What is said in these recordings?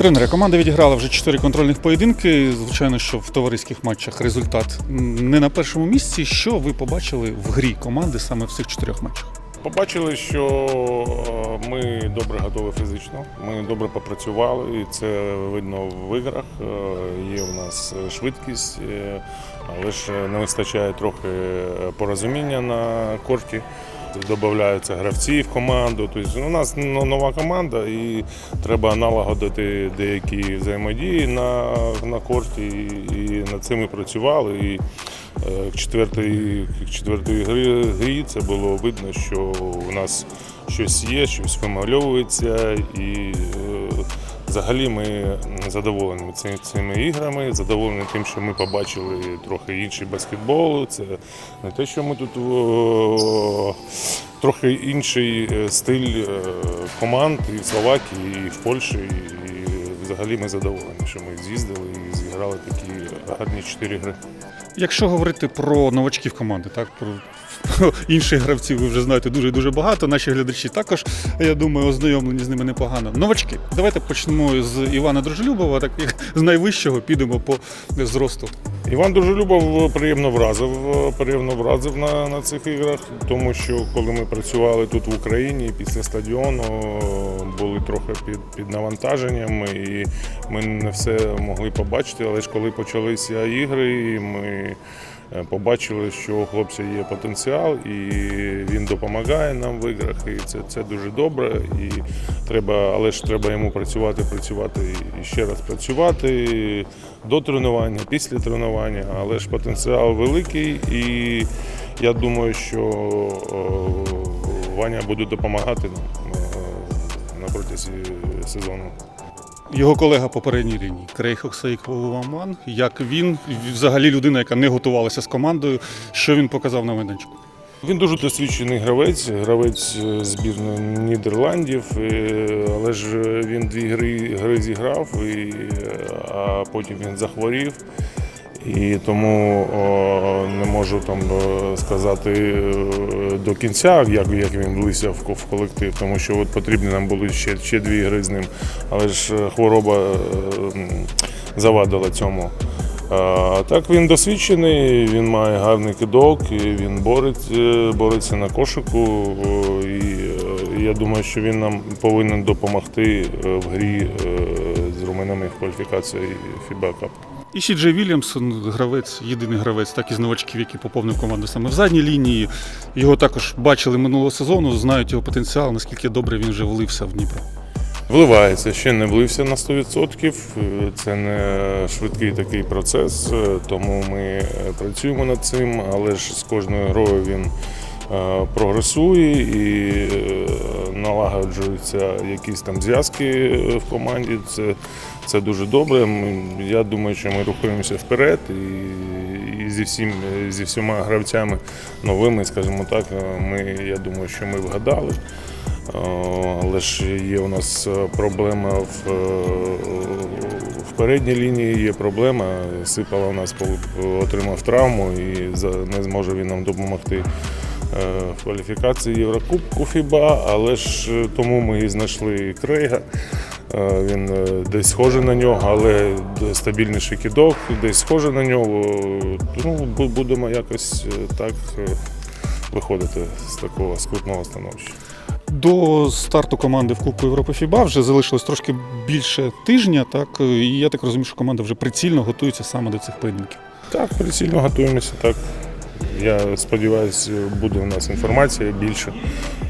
Тренери, команда відіграла вже чотири контрольних поєдинки. Звичайно, що в товариських матчах результат не на першому місці. Що ви побачили в грі команди саме в цих чотирьох матчах? Побачили, що е, ми добре готові фізично, ми добре попрацювали, і це видно в іграх. Е, Є у нас швидкість, е, але ж не вистачає трохи порозуміння на корті. Додаються гравці в команду. Тобто у нас ну, нова команда, і треба налагодити деякі взаємодії на, на корті. І, і над цим ми працювали. І е, к четвертої, к четвертої гри, грі це було видно, що у нас щось є, щось вимальовується. І е, взагалі ми задоволені цими, іграми, задоволені тим, що ми побачили трохи інший баскетбол. Це не те, що ми тут о, трохи інший е, стиль е, команд і в Словакії, і в Польщі. І взагалі ми задоволені, що ми з'їздили і зіграли такі гарні чотири гри. Якщо говорити про новачків команди, так про інших гравців ви вже знаєте дуже дуже багато. Наші глядачі також, я думаю, ознайомлені з ними непогано. Новачки. Давайте почнемо з Івана Дружелюбова, так як з найвищого підемо по зросту. Іван Дружелюбов приємно вразив, приємно вразив на, на цих іграх, тому що коли ми працювали тут в Україні після стадіону, були трохи під, під навантаженням, і ми не все могли побачити. Але ж коли почалися ігри, і ми е, побачили, що у хлопця є потенціал, і він допомагає нам в іграх. І це, це дуже добре. І треба, але ж треба йому працювати, працювати і ще раз працювати до тренування, після тренування. Але ж потенціал великий, і я думаю, що Ваня буде допомагати нам на протязі сезону. Його колега попередній лінії Крейг Оксаїк Як він, взагалі людина, яка не готувалася з командою, що він показав на майданчику? Він дуже досвідчений гравець, гравець е, збірної Нідерландів, е, але ж він дві гри, гри зіграв, і, е, а потім він захворів. І тому о, не можу там е, сказати е, до кінця, як, як він влився в, в колектив, тому що от потрібні нам були ще, ще дві гри з ним. Але ж е, хвороба е, завадила цьому. А так він досвідчений, він має гарний кидок, і він бореться, бореться на кошику. І я думаю, що він нам повинен допомогти в грі з румунами в кваліфікації Cup. І Сі Джей Вільямсон, гравець, єдиний гравець, так із новачків, який поповнив команду саме в задній лінії. Його також бачили минулого сезону, знають його потенціал, наскільки добре він вже влився в Дніпро. Вливається, ще не влився на 100%. Е, Це не швидкий такий процес, е, тому ми е, працюємо над цим, але ж з кожною грою він прогресує і е, налагоджуються якісь там зв'язки е, в команді. Це, це дуже добре. Я думаю, що ми рухаємося вперед і, і зі, всім, зі всіма гравцями новими, скажімо так, е, ми, я думаю, що ми вгадали. Е, Але ж є у нас е, проблема в, е, в передній лінії, є проблема. Сипала у нас отримав травму і не зможе він нам допомогти е, в кваліфікації Єврокубку ФІБА, але ж е, тому ми і знайшли Крейга. Е, Він е, десь схожий на нього, але стабільніший кидок, десь схожий на нього. Ну, будемо якось е, так е, виходити з такого скрутного становища. До старту команди в Кубку Європи ФІБА вже залишилось трошки більше тижня, так і я так розумію, що команда вже прицільно готується саме до цих поєдинків. Так, прицільно готуємося. Так. Я сподіваюся, буде у нас інформація більше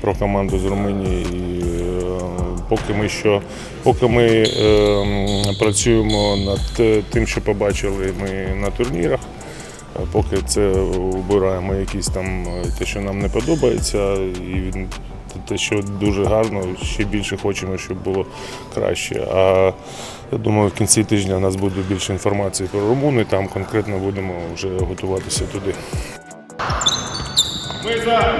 про команду з Румунії. І, е, поки ми що, поки ми е, працюємо над тим, що побачили ми на турнірах, е, поки це убираємо якісь там е, те, що нам не подобається, і те, що дуже гарно, ще більше хочемо, щоб було краще. А я думаю, в кінці тижня у нас буде більше інформації про румуни, там конкретно будемо вже готуватися туди. Ми за